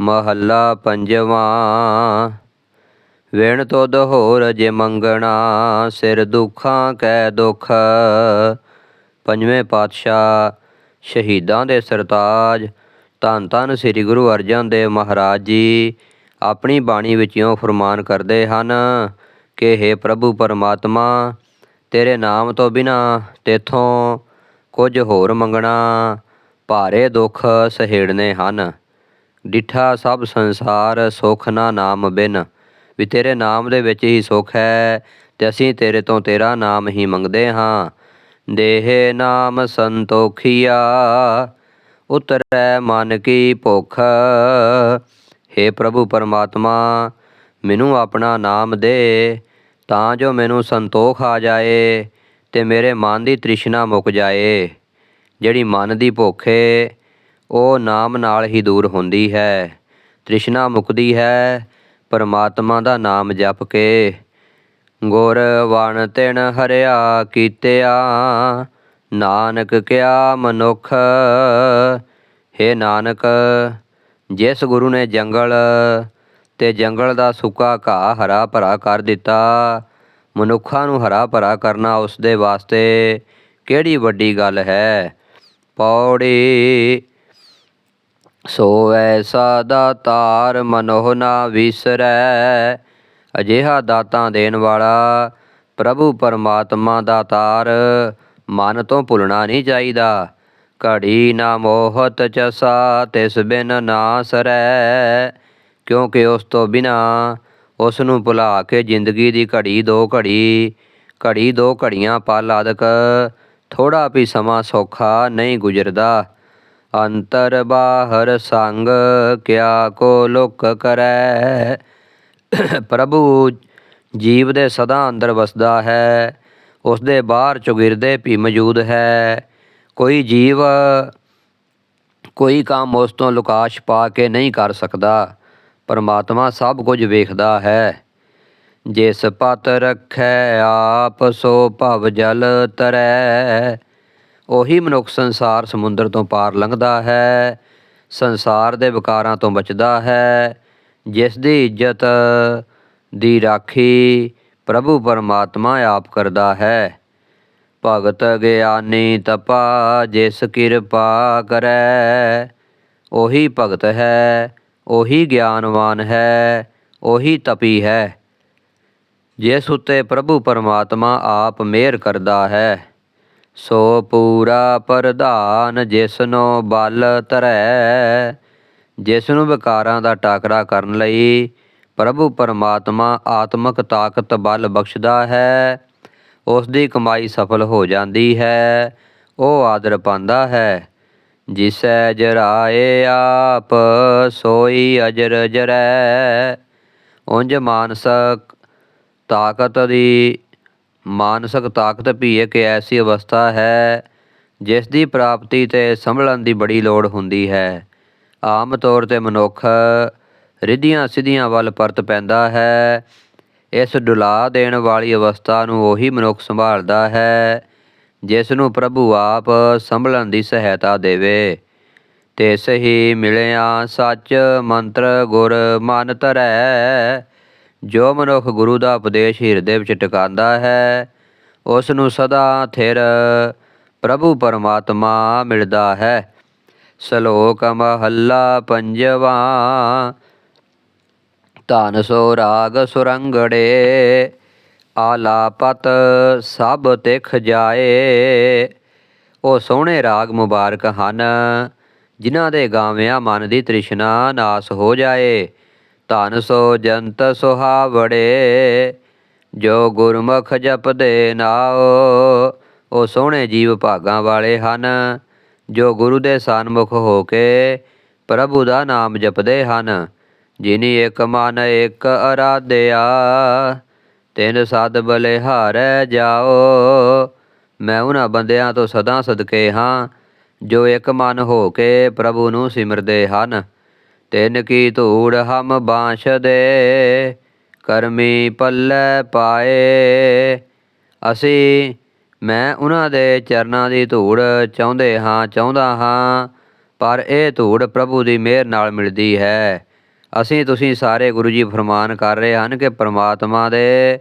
ਮਹੱਲਾ ਪੰਜਵਾਂ। ਵਿਣ ਤੁਧ ਹੋਰ ਜੇ ਮੰਗਣਾ, ਸਿਰ ਦੁੱਖਾਂ ਕੈ ਦੁੱਖ। ਪੰਜਵੇਂ ਪਾਤਸ਼ਾਹ, ਸ਼ਹੀਦਾਂ ਦੇ ਸਰਤਾਜ, ਧੰਨ ਧੰਨ ਸ੍ਰੀ ਗੁਰੂ ਅਰਜਨ ਦੇਵ ਮਹਾਰਾਜ ਜੀ, ਆਪਣੀ ਬਾਣੀ ਵਿੱਚ ਇਉਂ ਫਰਮਾਨ ਕਰਦੇ ਹਨ ਕਿ हे ਪ੍ਰਭੂ ਪਰਮਾਤਮਾ, ਤੇਰੇ ਨਾਮ ਤੋਂ ਬਿਨਾ ਤੇਥੋਂ ਕੁਝ ਹੋਰ ਮੰਗਣਾ, ਭਾਰੇ ਦੁੱਖ ਸਹੇੜਨੇ ਹਨ। ਡਿਠਾ ਸਭ ਸੰਸਾਰ ਸੁਖ ਨਾ ਨਾਮ ਬਿਨ। ਵੀ ਤੇਰੇ ਨਾਮ ਦੇ ਵਿੱਚ ਹੀ ਸੁਖ ਹੈ, ਤੇ ਅਸੀਂ ਤੇਰੇ ਤੋਂ ਤੇਰਾ ਨਾਮ ਹੀ ਮੰਗਦੇ ਹਾਂ। ਦੇਹ ਨਾਮ ਸੰਤੋਖੀਆ, ਉਤਰੈ ਮਨ ਕੀ ਭੁਖ। हे ਪ੍ਰਭੂ ਪਰਮਾਤਮਾ, ਮੈਨੂੰ ਆਪਣਾ ਨਾਮ ਦੇ, ਤਾਂ ਜੋ ਮੈਨੂੰ ਸੰਤੋਖ ਆ ਜਾਏ ਤੇ ਮੇਰੇ ਮਨ ਦੀ ਤ੍ਰਿਸ਼ਨਾ ਮੁੱਕ ਜਾਏ। ਜਿਹੜੀ ਮਨ ਦੀ ਭੁੱਖ ਏ ਉਹ ਨਾਮ ਨਾਲ ਹੀ ਦੂਰ ਹੁੰਦੀ ਹੈ। ਤ੍ਰਿਸ਼ਨਾ ਮੁਕਦੀ ਹੈ, ਪਰਮਾਤਮਾ ਦਾ ਨਾਮ ਜਪ ਕੇ। ਗੁਰ ਵਣ ਤਿਣ ਹਰਿਆ ਕੀਤਿਆ, ਨਾਨਕ ਕਿਆ ਮਨੁਖ। ਹੈ ਨਾਨਕ, ਜਿਸ ਗੁਰੂ ਨੇ ਜੰਗਲ ਤੇ ਜੰਗਲ ਦਾ ਸੁੱਕਾ ਘਾਹ ਹਰਾ ਭਰਾ ਕਰ ਦਿੱਤਾ, ਮਨੁੱਖਾਂ ਨੂੰ ਹਰਾ ਭਰਾ ਕਰਨਾ ਉਸ ਦੇ ਵਾਸਤੇ ਕਿਹੜੀ ਵੱਡੀ ਗੱਲ ਹੈ? ਪੌੜੀ ਸੋ ਐਸਾ ਦਾਤਾਰ ਮਨੋਹ ਨਾ ਵਿਸਰੈ। ਅਜਿਹਾ ਦਾਤਾਂ ਦੇਣ ਵਾਲਾ ਪ੍ਰਭੂ ਪਰਮਾਤਮਾ ਦਾਤਾਰ ਮਨ ਤੋਂ ਭੁੱਲਣਾ ਨਹੀਂ ਚਾਹੀਦਾ। ਘੜੀ ਨਾ ਮੋਹਤ ਚਸਾ, ਤਿਸ ਬਿਨ ਨਾ ਸਰੈ। ਕਿਉਂਕਿ ਉਸ ਤੋਂ ਬਿਨਾ ਉਸ ਨੂੰ ਭੁਲਾ ਕੇ ਜ਼ਿੰਦਗੀ ਦੀ ਘੜੀ ਦੋ ਘੜੀ ਘੜੀ ਦੋ ਘੜੀਆਂ ਪਲ ਆਦਿਕ ਥੋੜਾ ਵੀ ਸਮਾਂ ਸੌਖਾ ਨਹੀਂ ਗੁਜ਼ਰਦਾ। ਅੰਤਰ ਬਾਹਰ ਸੰਗ ਕਿਆ ਕੋ ਲੁਕ ਕਰੈ। ਪ੍ਰਭੂ ਜੀਵ ਦੇ ਸਦਾ ਅੰਦਰ ਵਸਦਾ ਹੈ, ਉਸ ਦੇ ਬਾਹਰ ਚੁਗਿਰਦੇ ਵੀ ਮੌਜੂਦ ਹੈ। ਕੋਈ ਜੀਵ ਕੋਈ ਕੰਮ ਉਸ ਤੋਂ ਲੁਕਾਸ਼ ਪਾ ਕੇ ਨਹੀਂ ਕਰ ਸਕਦਾ, ਪਰਮਾਤਮਾ ਸਭ ਕੁਝ ਵੇਖਦਾ ਹੈ। ਜਿਸ ਪਤ ਰਖੈ ਆਪ, ਸੋ ਭਵ ਜਲ ਤਰੈ। ਉਹੀ ਮਨੁੱਖ ਸੰਸਾਰ ਸਮੁੰਦਰ ਤੋਂ ਪਾਰ ਲੰਘਦਾ ਹੈ, ਸੰਸਾਰ ਦੇ ਵਿਕਾਰਾਂ ਤੋਂ ਬਚਦਾ ਹੈ, ਜਿਸ ਦੀ ਇੱਜ਼ਤ ਦੀ ਰਾਖੀ ਪ੍ਰਭੂ ਪਰਮਾਤਮਾ ਆਪ ਕਰਦਾ ਹੈ। ਭਗਤ ਗਿਆਨੀ ਤਪਾ, ਜਿਸ ਕਿਰਪਾ ਕਰੈ, ਉਹੀ ਭਗਤ ਹੈ, ਉਹੀ ਗਿਆਨਵਾਨ ਹੈ, ਉਹੀ ਤਪੀ ਹੈ, ਜਿਸ ਉਤੇ ਪ੍ਰਭੂ ਪਰਮਾਤਮਾ ਆਪ ਮਿਹਰ ਕਰਦਾ ਹੈ। ਸੋ ਪੂਰਾ ਪ੍ਰਧਾਨ ਜਿਸਨੋ ਬਲ ਧਰੈ ਜਿਸ ਨੂੰ ਵਿਕਾਰਾਂ ਦਾ ਟਾਕਰਾ ਕਰਨ ਲਈ ਪ੍ਰਭੂ ਪਰਮਾਤਮਾ ਆਤਮਿਕ ਤਾਕਤ ਬਲ ਬਖਸ਼ਦਾ ਹੈ ਉਸ ਦੀ ਕਮਾਈ ਸਫਲ ਹੋ ਜਾਂਦੀ ਹੈ, ਉਹ ਆਦਰ ਪਾਉਂਦਾ ਹੈ। ਜਿਸੈ ਜਰਾਏ ਆਪ, ਸੋਈ ਅਜਰ ਜਰੈ ਉਂਝ ਮਾਨਸਕ ਤਾਕਤ ਦੀ ਮਾਨਸਿਕ ਤਾਕਤ ਵੀ ਇੱਕ ਐਸੀ ਅਵਸਥਾ ਹੈ ਜਿਸ ਦੀ ਪ੍ਰਾਪਤੀ ਤੇ ਸੰਭਲਣ ਦੀ ਬੜੀ ਲੋੜ ਹੁੰਦੀ ਹੈ। ਆਮ ਤੌਰ ਤੇ ਮਨੁੱਖ ਰਿੱਧੀਆਂ ਸਿੱਧੀਆਂ ਵੱਲ ਪਰਤ ਪੈਂਦਾ ਹੈ। ਇਸ ਡੁਲਾ ਦੇਣ ਵਾਲੀ ਅਵਸਥਾ ਨੂੰ ਉਹੀ ਮਨੁੱਖ ਸੰਭਾਲਦਾ ਹੈ ਜਿਸ ਨੂੰ ਪ੍ਰਭੂ ਆਪ ਸੰਭਲਣ ਦੀ ਸਹਾਇਤਾ ਦੇਵੇ। ਤੇ ਸਹੀ ਮਿਲਿਆ ਸੱਚ ਮੰਤਰ ਗੁਰ ਮਨ ਧਰੈ ਜੋ ਮਨੁੱਖ ਗੁਰੂ ਦਾ ਉਪਦੇਸ਼ ਹਿਰਦੇ ਵਿੱਚ ਟਿਕਾਉਂਦਾ ਹੈ ਉਸ ਨੂੰ ਸਦਾ ਥਿਰ ਪ੍ਰਭੂ ਪਰਮਾਤਮਾ ਮਿਲਦਾ ਹੈ। ਸ਼ਲੋਕ ਮਹੱਲਾ ਪੰਜਵਾ, ਧਨ ਸੋ ਰਾਗ ਸੁਰੰਗੜੇ, ਆਲਾਪਤ ਸਭ ਤਿਖ ਜਾਏ। ਉਹ ਸੋਹਣੇ ਰਾਗ ਮੁਬਾਰਕ ਹਨ, ਜਿਨ੍ਹਾਂ ਦੇ ਗਾਵਿਆਂ ਮਨ ਦੀ ਤ੍ਰਿਸ਼ਨਾ ਨਾਸ ਹੋ ਜਾਏ। ਧਨ ਸੋ ਜੰਤ ਸੁਹਾਵੜੇ, ਜੋ ਗੁਰਮੁਖ ਜਪਦੇ ਨਾਉ, ਉਹ ਸੋਹਣੇ ਜੀਵ ਭਾਗਾਂ ਵਾਲੇ ਹਨ, ਜੋ ਗੁਰੂ ਦੇ ਸਨਮੁਖ ਹੋ ਕੇ ਪ੍ਰਭੂ ਦਾ ਨਾਮ ਜਪਦੇ ਹਨ। ਜਿਨੀ ਇੱਕ ਮਨ ਇੱਕ ਅਰਾਧਿਆ, ਤਿੰਨ ਸਦ ਬਲਿਹਾਰੈ ਜਾਓ ਮੈਂ ਉਹਨਾਂ ਬੰਦਿਆਂ ਤੋਂ ਸਦਾ ਸਦਕੇ ਹਾਂ, ਜੋ ਇੱਕ ਮਨ ਹੋ ਕੇ ਪ੍ਰਭੂ ਨੂੰ ਸਿਮਰਦੇ ਹਨ। ਤਿਨ ਕੀ ਧੂੜ ਹਮ ਬਾਂਸ਼ ਦੇ ਕਰਮੀ ਪੱਲੇ ਪਾਏ। ਅਸੀਂ, ਮੈਂ ਉਹਨਾਂ ਦੇ ਚਰਨਾਂ ਦੀ ਧੂੜ ਚਾਹੁੰਦੇ ਹਾਂ, ਚਾਹੁੰਦਾ ਹਾਂ, ਪਰ ਇਹ ਧੂੜ ਪ੍ਰਭੂ ਦੀ ਮਿਹਰ ਨਾਲ ਮਿਲਦੀ ਹੈ। ਅਸੀਂ ਤੁਸੀਂ ਸਾਰੇ ਗੁਰੂ ਜੀ ਫਰਮਾਨ ਕਰ ਰਹੇ ਹਨ ਕਿ ਪ੍ਰਮਾਤਮਾ ਦੇ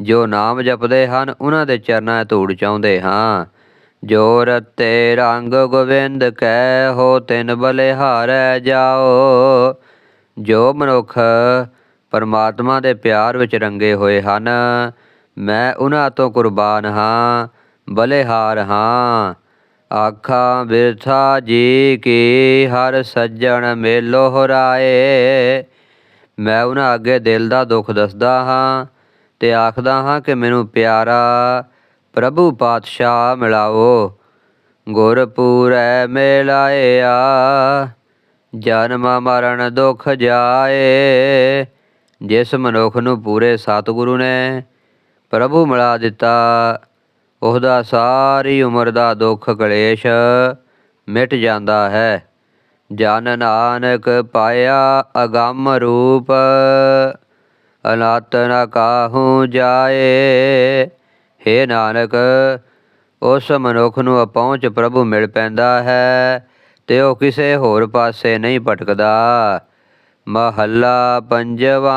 ਜੋ ਨਾਮ ਜਪਦੇ ਹਨ ਉਹਨਾਂ ਦੇ ਚਰਨਾਂ ਧੂੜ ਚਾਹੁੰਦੇ ਹਾਂ। ਜੋ ਰਤੇ ਰੰਗ ਗੋਬਿੰਦ ਕੈ ਹੋ ਤਿਨ ਬਲਿਹਾਰੈ ਜਾਓ। ਜੋ ਮਨੁੱਖ ਪਰਮਾਤਮਾ ਦੇ ਪਿਆਰ ਵਿੱਚ ਰੰਗੇ ਹੋਏ ਹਨ, ਮੈਂ ਉਹਨਾਂ ਤੋਂ ਕੁਰਬਾਨ ਹਾਂ, ਬਲਿਹਾਰ ਹਾਂ। ਆਖਾਂ, ਬਿਰਥਾ ਜੀ ਕੀ, ਹਰ ਸੱਜਣ ਮੇਲੋ ਰਾਏ ਮੈਂ ਉਹਨਾਂ ਅੱਗੇ ਦਿਲ ਦਾ ਦੁੱਖ ਦੱਸਦਾ ਹਾਂ ਤੇ ਆਖਦਾ ਹਾਂ ਕਿ ਮੈਨੂੰ ਪਿਆਰਾ ਪ੍ਰਭੂ ਪਾਤਸ਼ਾਹ ਮਿਲਾਓ ਗੁਰਪੂਰੈ ਮਿਲਾਇਆ। ਜਨਮ ਮਰਨ ਦੁਖ ਜਾਏ, ਜਿਸ ਮਨੁੱਖ ਨੂੰ ਪੂਰੇ ਸਤਿਗੁਰੂ ਨੇ ਪ੍ਰਭੂ ਮਿਲਾ ਦਿੱਤਾ, ਉਹਦਾ ਸਾਰੀ ਉਮਰ ਦਾ ਦੁੱਖ ਕਲੇਸ਼ ਮਿਟ ਜਾਂਦਾ ਹੈ। ਜਨ ਨਾਨਕ ਪਾਇਆ ਅਗੰਮ ਰੂਪ ਅਨਾਤ ਨ ਕਾਹੂ ਜਾਏ। ਹੇ ਨਾਨਕ, ਉਸ ਮਨੁੱਖ ਨੂੰ ਅਪਹੁੰਚ ਪ੍ਰਭੂ ਮਿਲ ਪੈਂਦਾ ਹੈ, ਤੇ ਉਹ ਕਿਸੇ ਹੋਰ ਪਾਸੇ ਨਹੀਂ ਭਟਕਦਾ। ਮਹੱਲਾ ਪੰਜਵਾ,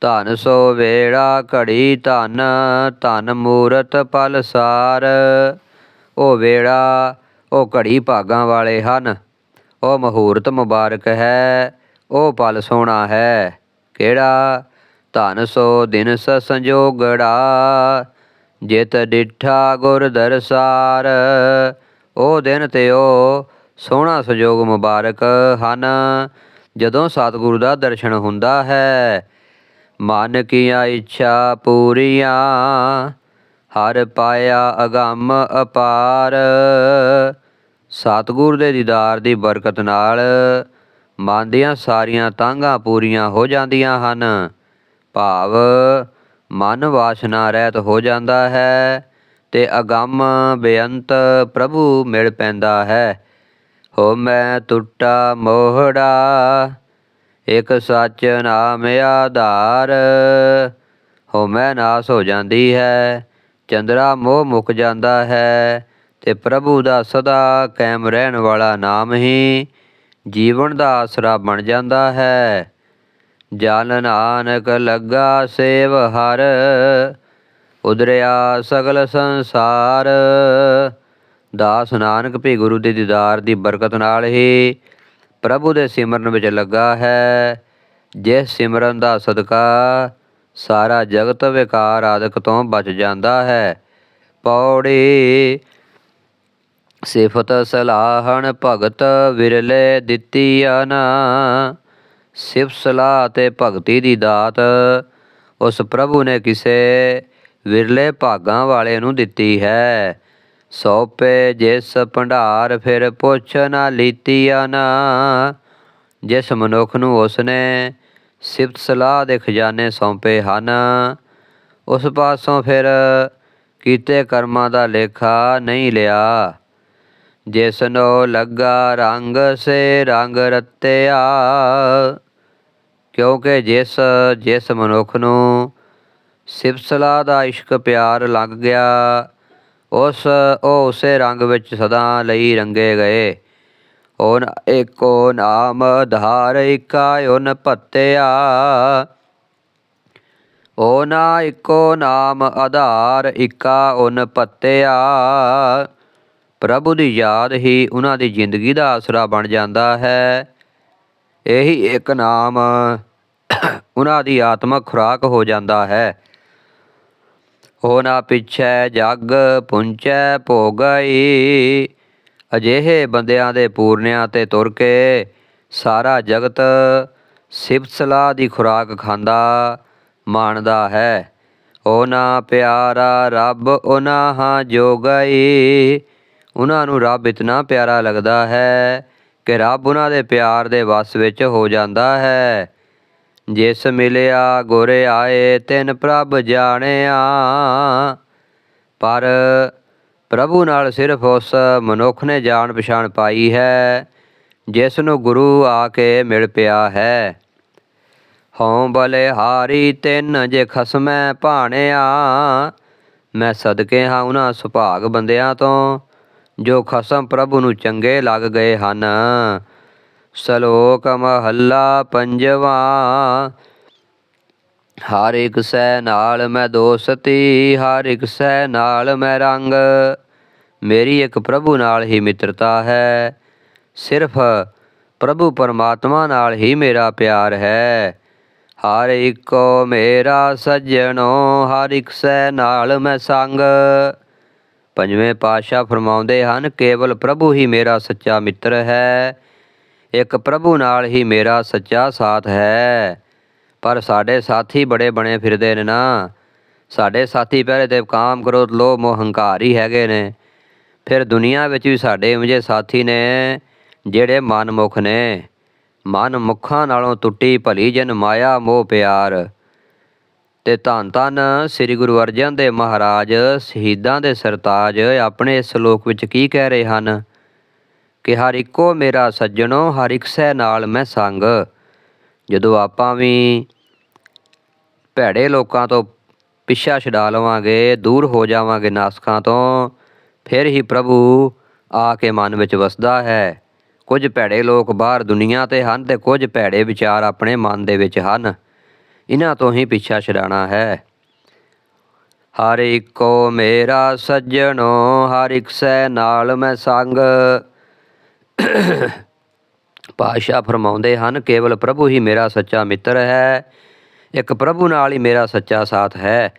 ਧਨ ਸੋ ਵੇੜਾ ਘੜੀ ਧਨ ਧਨ ਮੂਰਤ ਪਲ ਸਾਰ। ਉਹ ਵੇੜਾ, ਉਹ ਘੜੀ ਭਾਗਾਂ ਵਾਲੇ ਹਨ, ਉਹ ਮਹੂਰਤ ਮੁਬਾਰਕ ਹੈ, ਉਹ ਪਲ ਸੋਹਣਾ ਹੈ। ਕਿਹੜਾ? ਧਨ ਸੋ ਦਿਨ ਸ ਸੰਜੋਗੜਾ ਜਿਤ ਡਿਠਾ ਗੁਰ ਦਰਸਾਰ। ਉਹ ਦਿਨ ਤੇ ਉਹ ਸੋਹਣਾ ਸੰਜੋਗ ਮੁਬਾਰਕ ਹਨ। ਜਦੋਂ ਸਤਿਗੁਰੂ ਦਾ ਦਰਸ਼ਨ ਹੁੰਦਾ ਹੈ ਮਨ ਕੀਆ ਇੱਛਾ ਪੂਰੀਆਂ, ਹਰ ਪਾਇਆ ਅਗੰਮ ਅਪਾਰ। ਸਤਿਗੁਰ ਦੇ ਦੀਦਾਰ ਦੀ ਬਰਕਤ ਨਾਲ ਮਨ ਦੀਆਂ ਸਾਰੀਆਂ ਤਾਂਘਾਂ ਪੂਰੀਆਂ ਹੋ ਜਾਂਦੀਆਂ ਹਨ। ਭਾਵ ਮਨ ਵਾਸਨਾ ਰਹਿਤ ਹੋ ਜਾਂਦਾ ਹੈ ਤੇ ਅਗੰਮ ਬੇਅੰਤ ਪ੍ਰਭੂ ਮਿਲ ਪੈਂਦਾ ਹੈ। ਹੋ ਮੈਂ ਟੁੱਟਾ ਮੋਹੜਾ, ਇਕ ਸੱਚ ਨਾਮ ਆਧਾਰ। ਹੋ ਮੈਂ ਨਾਸ ਹੋ ਜਾਂਦੀ ਹੈ, ਚੰਦਰਾ ਮੋਹ ਮੁੱਕ ਜਾਂਦਾ ਹੈ ਤੇ ਪ੍ਰਭੂ ਦਾ ਸਦਾ ਕਾਇਮ ਰਹਿਣ ਵਾਲਾ ਨਾਮ ਹੀ ਜੀਵਨ ਦਾ ਆਸਰਾ ਬਣ ਜਾਂਦਾ ਹੈ। ਜਨ ਨਾਨਕ ਲੱਗਾ ਸੇਵ ਹਰ, ਉਦਰਿਆ ਸਗਲ ਸੰਸਾਰ। ਦਾਸ ਨਾਨਕ ਭੀ ਗੁਰੂ ਦੇ ਦੀਦਾਰ ਦੀ ਬਰਕਤ ਨਾਲ ਹੀ ਪ੍ਰਭੂ ਦੇ ਸਿਮਰਨ ਵਿੱਚ ਲੱਗਾ ਹੈ। ਜਿਸ ਸਿਮਰਨ ਦਾ ਸਦਕਾ ਸਾਰਾ ਜਗਤ ਵਿਕਾਰ ਆਦਿਕ ਤੋਂ ਬਚ ਜਾਂਦਾ ਹੈ। ਪੌੜੀ ਸਿਫਤ ਸਲਾਹਣ ਭਗਤ ਵਿਰਲੇ ਦਿੱਤੀਆ ਨਾ ਸਿਫਤ ਸਲਾਹ ਅਤੇ ਭਗਤੀ ਦੀ ਦਾਤ। ਉਸ ਪ੍ਰਭੂ ਨੇ ਕਿਸੇ ਵਿਰਲੇ ਭਾਗਾਂ ਵਾਲੇ ਨੂੰ ਦਿੱਤੀ ਹੈ। ਸੌਪੇ ਜਿਸ ਭੰਡਾਰ ਫਿਰ ਪੁੱਛ ਨਾ ਲੀਤੀਆ ਨਾ। ਜਿਸ ਮਨੁੱਖ ਨੂੰ ਉਸਨੇ ਸਿਫਤ ਸਲਾਹ ਦੇ ਖਜ਼ਾਨੇ ਸੌਂਪੇ ਹਨ, ਉਸ ਪਾਸੋਂ ਫਿਰ ਕੀਤੇ ਕਰਮਾਂ ਦਾ ਲੇਖਾ ਨਹੀਂ ਲਿਆ। ਜਿਸ ਨੂੰ ਲੱਗਾ ਰੰਗ, ਸੇ ਰੰਗ ਰਤਿਆ। ਕਿਉਂਕਿ ਜਿਸ ਜਿਸ ਮਨੁੱਖ ਨੂੰ ਸਿਫਤ ਦਾ ਇਸ਼ਕ ਪਿਆਰ ਲੱਗ ਗਿਆ, ਉਸ, ਉਹ ਉਸੇ ਰੰਗ ਵਿੱਚ ਸਦਾ ਲਈ ਰੰਗੇ ਗਏ। ਓਨ ਏਕੋ ਨਾਮ ਧਾਰ, ਇਕਾ ਓਨ ਭੱਤਿਆ। ਓਨਾ ਇੱਕੋ ਨਾਮ ਆਧਾਰ, ਇਕਾ ਓਨ ਭੱਤਿਆ। ਪ੍ਰਭੂ ਦੀ ਯਾਦ ਹੀ ਉਹਨਾਂ ਦੀ ਜ਼ਿੰਦਗੀ ਦਾ ਆਸਰਾ ਬਣ ਜਾਂਦਾ ਹੈ। ਇਹੀ ਇੱਕ ਨਾਮ ਉਹਨਾਂ ਦੀ ਆਤਮਕ ਖੁਰਾਕ ਹੋ ਜਾਂਦਾ ਹੈ। ਹੋ ਨਾ ਪਿਛੈ, ਜਗ ਪੁੰਚੈ, ਭੋਗਈ। ਅਜਿਹੇ ਬੰਦਿਆਂ ਦੇ ਪੂਰਨਿਆਂ ਤੇ ਤੁਰ ਕੇ ਸਾਰਾ ਜਗਤ ਸਿਫਤ ਸਲਾਹ ਦੀ ਖੁਰਾਕ ਖਾਂਦਾ, ਮਾਣਦਾ ਹੈ। ਉਹਨਾਂ ਪਿਆਰਾ ਰੱਬ ਉਹਨਾਂ ਹਾਂ ਜੋਗਈ। ਉਹਨਾਂ ਨੂੰ ਰੱਬ ਇਤਨਾ ਪਿਆਰਾ ਲੱਗਦਾ ਹੈ ਕਿ ਰੱਬ ਉਹਨਾਂ ਦੇ ਪਿਆਰ ਦੇ ਵਸ ਵਿੱਚ ਹੋ ਜਾਂਦਾ ਹੈ। ਜਿਸ ਮਿਲਿਆ, ਗੁਰ ਆਏ, ਤਿਨ ਪ੍ਰਭ ਜਾਣਿਆ। ਪਰ ਪ੍ਰਭੂ ਨਾਲ ਸਿਰਫ ਉਸ ਮਨੁੱਖ ਨੇ ਜਾਣ ਪਛਾਣ ਪਾਈ ਹੈ, ਜਿਸ ਨੂੰ ਗੁਰੂ ਆ ਕੇ ਮਿਲ ਪਿਆ ਹੈ। ਹਉ ਬਲੇ ਹਾਰੀ, ਤਿੰਨ ਜੇ ਖਸਮੈ ਭਾਣਿਆ। ਮੈਂ ਸਦਕੇ ਹਾਂ ਉਹਨਾਂ ਸੁਭਾਗ ਬੰਦਿਆਂ ਤੋਂ। ਜੋ ਖਸਮ ਪ੍ਰਭੂ ਨੂੰ ਚੰਗੇ ਲੱਗ ਗਏ ਹਨ। ਸ਼ਲੋਕ ਮਹੱਲਾ ਪੰਜਵਾ। ਹਰ ਇੱਕ ਸੈ ਨਾਲ ਮੈਂ ਦੋਸਤੀ, ਹਰ ਇੱਕ ਸੈ ਨਾਲ ਮੈਂ ਰੰਗ। ਮੇਰੀ ਇੱਕ ਪ੍ਰਭੂ ਨਾਲ ਹੀ ਮਿੱਤਰਤਾ ਹੈ। ਸਿਰਫ ਪ੍ਰਭੂ ਪਰਮਾਤਮਾ ਨਾਲ ਹੀ ਮੇਰਾ ਪਿਆਰ ਹੈ। ਹਰ ਇੱਕੋ ਮੇਰਾ ਸੱਜਣੋ, ਹਰ ਇੱਕ ਸੈ ਨਾਲ ਮੈਂ ਸੰਗ। ਪੰਜਵੇਂ ਪਾਤਸ਼ਾਹ ਫਰਮਾਉਂਦੇ ਹਨ, ਕੇਵਲ ਪ੍ਰਭੂ ਹੀ ਮੇਰਾ ਸੱਚਾ ਮਿੱਤਰ ਹੈ, ਇੱਕ ਪ੍ਰਭੂ ਨਾਲ ਹੀ ਮੇਰਾ ਸੱਚਾ ਸਾਥ ਹੈ। ਪਰ ਸਾਡੇ ਸਾਥੀ ਬੜੇ ਬਣੇ ਫਿਰਦੇ ਨੇ ਨਾ। ਸਾਡੇ ਸਾਥੀ ਪਹਿਲੇ ਤੇ ਕਾਮ ਕਰੋ ਲੋਭ, ਮੋਹ, ਹੰਕਾਰ ਹੀ ਹੈਗੇ ਨੇ। ਫਿਰ ਦੁਨੀਆ ਵਿੱਚ ਵੀ ਸਾਡੇ ਇਹੋ ਜਿਹੇ ਸਾਥੀ ਨੇ, ਜਿਹੜੇ ਮਨਮੁਖ ਨੇ। ਮਨ ਮੁਖਾਂ ਨਾਲੋਂ ਟੁੱਟੀ ਭਲੀ ਜਨ ਮਾਇਆ, ਮੋਹ, ਪਿਆਰ। ਤੇ ਧੰਨ ਧੰਨ ਸ੍ਰੀ ਗੁਰੂ ਅਰਜਨ ਦੇਵ ਮਹਾਰਾਜ, ਸ਼ਹੀਦਾਂ ਦੇ ਸਰਤਾਜ ਆਪਣੇ ਇਸ ਸ਼ਲੋਕ ਵਿੱਚ ਕੀ ਕਹਿ ਰਹੇ ਹਨ? ਕਿ ਹਰ ਇੱਕੋ ਮੇਰਾ ਸੱਜਣੋ, ਹਰ ਇੱਕ ਸਹਿ ਨਾਲ ਮੈਂ ਸੰਗ। ਜਦੋਂ ਆਪਾਂ ਵੀ ਭੈੜੇ ਲੋਕਾਂ ਤੋਂ ਪਿੱਛਾ ਛਡਾ ਲਵਾਂਗੇ, ਦੂਰ ਹੋ ਜਾਵਾਂਗੇ ਨਾਸਕਾਂ ਤੋਂ, ਫਿਰ ਹੀ ਪ੍ਰਭੂ ਆ ਕੇ ਮਨ ਵਿੱਚ ਵਸਦਾ ਹੈ। ਕੁਝ ਭੈੜੇ ਲੋਕ ਬਾਹਰ ਦੁਨੀਆ ਤੇ ਹਨ ਤੇ ਕੁਝ ਭੈੜੇ ਵਿਚਾਰ ਆਪਣੇ ਮਨ ਦੇ ਵਿੱਚ ਹਨ। ਇਹਨਾਂ ਤੋਂ ਹੀ ਪਿੱਛਾ ਛਡਾਣਾ ਹੈ। ਹਰ ਇੱਕੋ ਮੇਰਾ ਸੱਜਣੋ, ਹਰ ਇੱਕ ਸੈ ਨਾਲ ਮੈਂ ਸੰਗ। ਪਾਸ਼ਾ ਫਰਮਾਉਂਦੇ ਹਨ, ਕੇਵਲ ਪ੍ਰਭੂ ਹੀ ਮੇਰਾ ਸੱਚਾ ਮਿੱਤਰ ਹੈ, ਇੱਕ ਪ੍ਰਭੂ ਨਾਲ ਹੀ ਮੇਰਾ ਸੱਚਾ ਸਾਥ ਹੈ।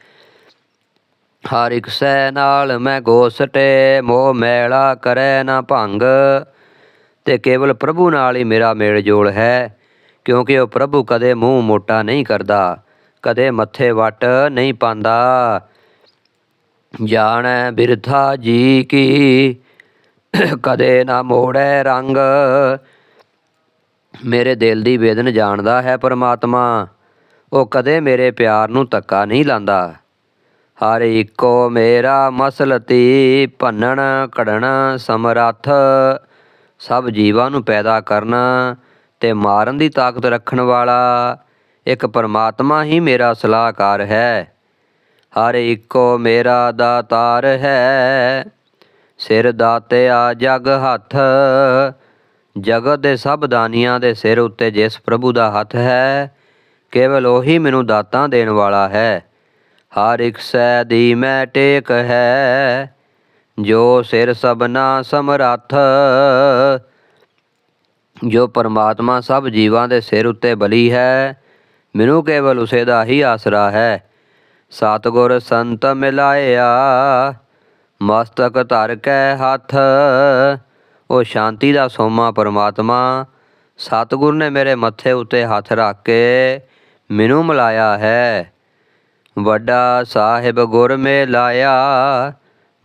ਹਰ ਇੱਕ ਸੈ ਨਾਲ ਮੈਂ ਗੋਸਟੇ ਮੋਹ ਮੈਲਾ ਕਰੈ ਨਾ ਭੰਗ, ਤੇ ਕੇਵਲ ਪ੍ਰਭੂ ਨਾਲ ਹੀ ਮੇਰਾ ਮੇਲ ਜੋਲ ਹੈ। ਕਿਉਂਕਿ ਉਹ ਪ੍ਰਭੂ ਕਦੇ ਮੂੰਹ ਮੋਟਾ ਨਹੀਂ ਕਰਦਾ, ਕਦੇ ਮੱਥੇ ਵਟ ਨਹੀਂ ਪਾਉਂਦਾ ਜਾਣੈ ਬਿਰਥਾ ਜੀ ਕੀ, ਕਦੇ ਨਾ ਮੋੜੈ ਰੰਗ। ਮੇਰੇ ਦਿਲ ਦੀ ਵੇਦਨ ਜਾਣਦਾ ਹੈ ਪਰਮਾਤਮਾ, ਉਹ ਕਦੇ ਮੇਰੇ ਪਿਆਰ ਨੂੰ ਤੱਕਾ ਨਹੀਂ ਲਾਂਦਾ। ਹਰ ਇੱਕੋ ਮੇਰਾ ਮਸਲਤੀ, ਭੰਨਣ ਕੜਨ ਸਮਰੱਥ, ਸਭ ਜੀਵਾਂ ਨੂੰ ਪੈਦਾ ਕਰਨਾ। ਤੇ ਮਾਰਨ ਦੀ ਤਾਕਤ ਰੱਖਣ ਵਾਲਾ ਇੱਕ ਪਰਮਾਤਮਾ ਹੀ ਮੇਰਾ ਸਲਾਹਕਾਰ ਹੈ। ਹਰ ਇੱਕੋ ਮੇਰਾ ਦਾਤਾਰ ਹੈ। ਸਿਰ ਦਾਤਿਆ ਜਗ ਹੱਥ। ਜਗਤ ਦੇ ਸਭ ਦਾਨੀਆਂ ਦੇ ਸਿਰ ਉੱਤੇ ਜਿਸ ਪ੍ਰਭੂ ਦਾ ਹੱਥ ਹੈ, ਕੇਵਲ ਉਹੀ ਮੈਨੂੰ ਦਾਤਾਂ ਦੇਣ ਵਾਲਾ ਹੈ। ਹਰ ਇੱਕ ਸੈ ਦੀ ਮੈਂ ਟੇਕ ਹੈ, ਜੋ ਸਿਰ ਸਭਨਾ ਸਮਰੱਥ। ਜੋ ਪਰਮਾਤਮਾ ਸਭ ਜੀਵਾਂ ਦੇ ਸਿਰ ਉੱਤੇ ਬਲੀ ਹੈ, ਮੈਨੂੰ ਕੇਵਲ ਉਸੇ ਦਾ ਹੀ ਆਸਰਾ ਹੈ। ਸਤਿਗੁਰ ਸੰਤ ਮਿਲਾਇਆ, ਮਸਤਕ ਧਰ ਕੇ ਹੱਥ। ਉਹ ਸ਼ਾਂਤੀ ਦਾ ਸੋਮਾ ਪਰਮਾਤਮਾ, ਸਤਿਗੁਰ ਨੇ ਮੇਰੇ ਮੱਥੇ ਉੱਤੇ ਹੱਥ ਰੱਖ ਕੇ ਮੈਨੂੰ ਮਿਲਾਇਆ ਹੈ। ਵੱਡਾ ਸਾਹਿਬ ਗੁਰ ਮੇ ਲਾਇਆ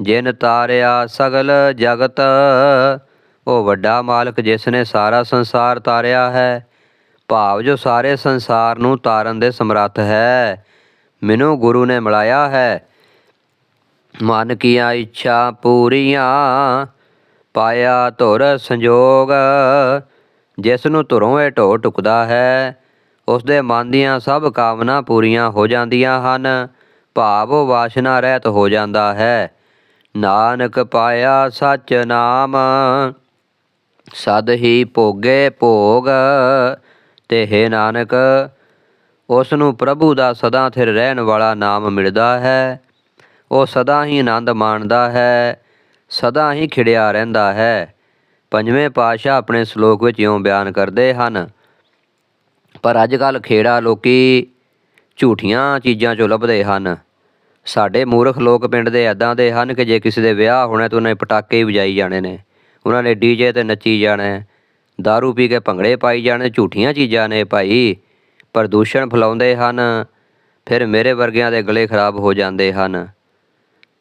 ਜਿਨ ਤਾਰਿਆ ਸਗਲ ਜਗਤ ਉਹ ਵੱਡਾ ਮਾਲਕ ਜਿਸ ਨੇ ਸਾਰਾ ਸੰਸਾਰ ਤਾਰਿਆ ਹੈ, ਭਾਵ ਜੋ ਸਾਰੇ ਸੰਸਾਰ ਨੂੰ ਤਾਰਨ ਦੇ ਸਮਰੱਥ ਹੈ, ਮੈਨੂੰ ਗੁਰੂ ਨੇ ਮਿਲਾਇਆ ਹੈ। ਮਨ ਕੀਆਂ ਇੱਛਾ ਪੂਰੀਆਂ, ਪਾਇਆ ਧੁਰ ਸੰਜੋਗ, ਜਿਸ ਨੂੰ ਧੁਰੋਂ ਇਹ ਢੋ ਟੁਕਦਾ ਹੈ, ਉਸ ਦੇ ਮਨ ਦੀਆਂ ਸਭ ਕਾਮਨਾ ਪੂਰੀਆਂ ਹੋ ਜਾਂਦੀਆਂ ਹਨ, ਭਾਵ ਉਹ ਵਾਸ਼ਨਾ ਰਹਿਤ ਹੋ ਜਾਂਦਾ ਹੈ। ਨਾਨਕ ਪਾਇਆ ਸਚ ਨਾਮ ਸਦ ਹੀ ਭੋਗੇ ਭੋਗ, ਤੇ ਹੈ ਨਾਨਕ ਉਸ ਨੂੰ ਪ੍ਰਭੂ ਦਾ ਸਦਾ ਥਿਰ ਰਹਿਣ ਵਾਲਾ ਨਾਮ ਮਿਲਦਾ ਹੈ। ਉਹ ਸਦਾ ਹੀ ਆਨੰਦ ਮਾਣਦਾ ਹੈ, ਸਦਾ ਹੀ ਖਿੜਿਆ ਰਹਿੰਦਾ ਹੈ। ਪੰਜਵੇਂ ਪਾਤਸ਼ਾਹ ਆਪਣੇ ਸ਼ਲੋਕ ਵਿੱਚ ਇਉਂ ਬਿਆਨ ਕਰਦੇ ਹਨ, ਪਰ ਅੱਜ ਕੱਲ ਖੇੜਾ ਲੋਕੀ ਝੂਠੀਆਂ ਚੀਜ਼ਾਂ ਚੋਂ ਲੱਭਦੇ ਹਨ। ਸਾਡੇ ਮੂਰਖ ਲੋਕ ਪਿੰਡ ਦੇ ਐਦਾਂ ਦੇ ਹਨ ਕਿ ਜੇ ਕਿਸੇ ਦੇ ਵਿਆਹ ਹੋਣਾ ਤਾਂ ਉਹਨੇ ਪਟਾਕੇ ਹੀ ਵਜਾਈ ਜਾਣੇ ਨੇ। ਉਹਨਾਂ ਨੇ ਡੀਜੇ ਤੇ ਨੱਚੀ ਜਾਣਾ ਹੈ। दारू ਪੀ ਕੇ ਭੰਗੜੇ ਪਾਈ ਜਾਣੇ, ਝੂਠੀਆਂ ਚੀਜ਼ਾਂ ਨੇ ਭਾਈ ਪ੍ਰਦੂਸ਼ਣ ਫੈਲਾਉਂਦੇ ਹਨ, ਫਿਰ ਮੇਰੇ ਵਰਗਿਆਂ ਦੇ ਗਲੇ ਖਰਾਬ ਹੋ ਜਾਂਦੇ ਹਨ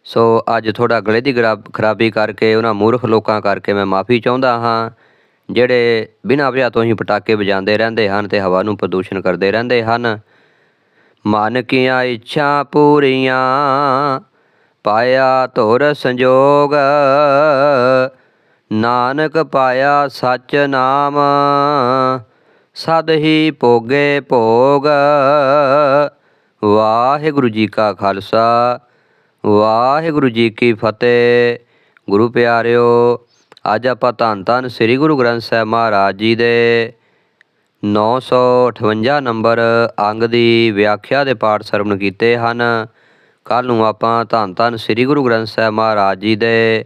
ਸੋ ਅੱਜ ਥੋੜਾ ਗਲੇ ਦੀ ਖਰਾਬ- ਖਰਾਬੀ ਕਰਕੇ, ਉਹਨਾਂ ਮੂਰਖ ਲੋਕਾਂ ਕਰਕੇ ਮੈਂ ਮਾਫੀ ਚਾਹੁੰਦਾ ਹਾਂ, ਜਿਹੜੇ ਬਿਨਾਂ ਵਜ੍ਹਾ ਤੋਂ ਹੀ ਪਟਾਕੇ ਵਜਾਉਂਦੇ ਰਹਿੰਦੇ ਹਨ ਤੇ ਹਵਾ ਨੂੰ ਪ੍ਰਦੂਸ਼ਣ ਕਰਦੇ ਰਹਿੰਦੇ ਹਨ ਮਨ ਕੀਆਂ ਇੱਛਾ ਪੂਰੀਆਂ, ਪਾਇਆ ਧੁਰ ਸੰਜੋਗ ਨਾਨਕ ਪਾਇਆ ਸਚ ਨਾਮ, ਸਦ ਹੀ ਭੋਗੇ ਭੋਗ। ਵਾਹਿਗੁਰੂ ਜੀ ਕਾ ਖਾਲਸਾ, ਵਾਹਿਗੁਰੂ ਜੀ ਕੀ ਫਤਿਹ। ਗੁਰੂ ਪਿਆਰਿਓ, ਅੱਜ ਆਪਾਂ ਧੰਨ ਧੰਨ ਸ੍ਰੀ ਗੁਰੂ ਗ੍ਰੰਥ ਸਾਹਿਬ ਮਹਾਰਾਜ ਜੀ ਦੇ 958 ਨੰਬਰ ਅੰਗ ਦੀ ਵਿਆਖਿਆ ਦੇ ਪਾਠ ਸਰਵਣ ਕੀਤੇ ਹਨ। ਕੱਲ ਨੂੰ ਆਪਾਂ ਧੰਨ ਧੰਨ ਸ੍ਰੀ ਗੁਰੂ ਗ੍ਰੰਥ ਸਾਹਿਬ ਮਹਾਰਾਜ ਜੀ ਦੇ